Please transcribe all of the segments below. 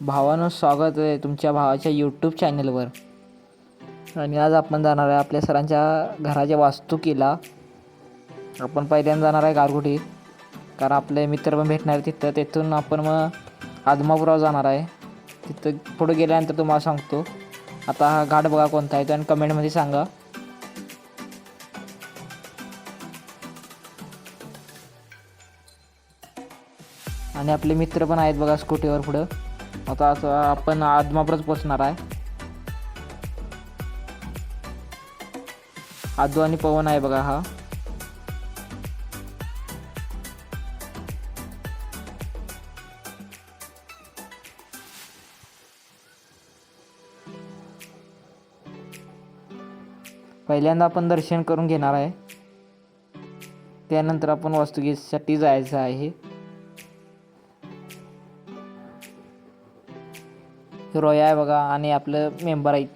भावानं स्वागत आहे तुमच्या भावाच्या यूट्यूब चॅनलवर आणि आज आपण जाणार आहे आपल्या सरांच्या घराच्या वास्तुकीला. आपण पहिल्यांदा जाणार आहे गारगुटी कारण आपले मित्र पण भेटणार तिथं. तिथून आपण मग आदमापुरावर जाणार आहे. तिथं पुढे गेल्यानंतर तुम्हाला सांगतो. आता हा घाट बघा कोणता आहे तो आणि कमेंटमध्ये सांगा. आणि आपले मित्र पण आहेत बघा स्कूटीवर पुढं. आता असं आपण आदमापुरात पोचणार आहे. आदू आणि पवन आहे बघा हा. पहिल्यांदा आपण दर्शन करून घेणार आहे. त्यानंतर आपण वास्तुगीसाठी जायचं आहे. हिरोया आहे बघा आणि आपलं मेंबर आहेत.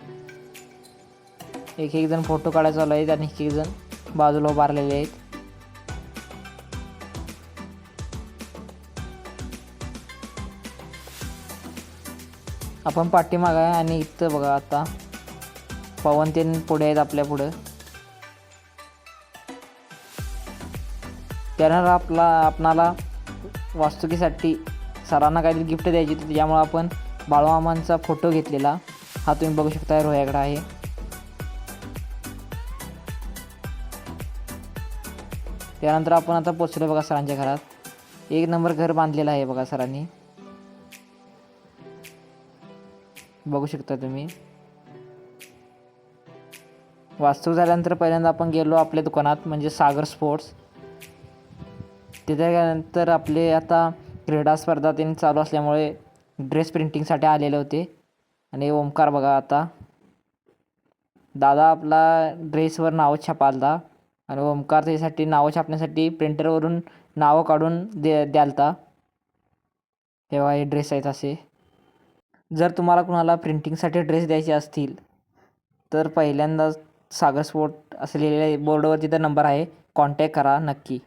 एक एक जण फोटो काढायला चालू आहेत आणि एक एक जण बाजूला उभारलेले आहेत. आपण पाठीमाग आहे आणि इथं बघा आता. पवन ते पुढे आहेत आपल्या पुढं. त्यानंतर आपला आपणाला वास्तुकीसाठी सरांना काहीतरी गिफ्ट द्यायची होती त्यामुळं आपण बाळूमामांचा फोटो घेतलेला. हा तुम्ही बघू शकता रोह्याकडं आहे. त्यानंतर आपण आता पोचलो बघा सरांच्या घरात. एक नंबर घर बांधलेलं आहे बघा सरांनी. बघू शकता तुम्ही. वास्तू झाल्यानंतर पहिल्यांदा आपण गेलो आपल्या दुकानात म्हणजे सागर स्पोर्ट्स. तिथे गेल्यानंतर आपले आता क्रीडा स्पर्धा त्यांनी चालू असल्यामुळे ड्रेस प्रिंटिंगसाठी आलेले होते. आणि ओमकार बघा आता. दादा आपला ड्रेसवर नावं छापालता. आणि ओमकार त्यासाठी नावं छापण्यासाठी प्रिंटरवरून नावं काढून दे द्यालता. तेव्हा हे ड्रेस आहेत असे. जर तुम्हाला कुणाला प्रिंटिंगसाठी ड्रेस द्यायचे असतील तर पहिल्यांदा सागर स्पोर्ट असं लिहिलेलं आहे बोर्डवर तिथं नंबर आहे. कॉन्टॅक्ट करा नक्की.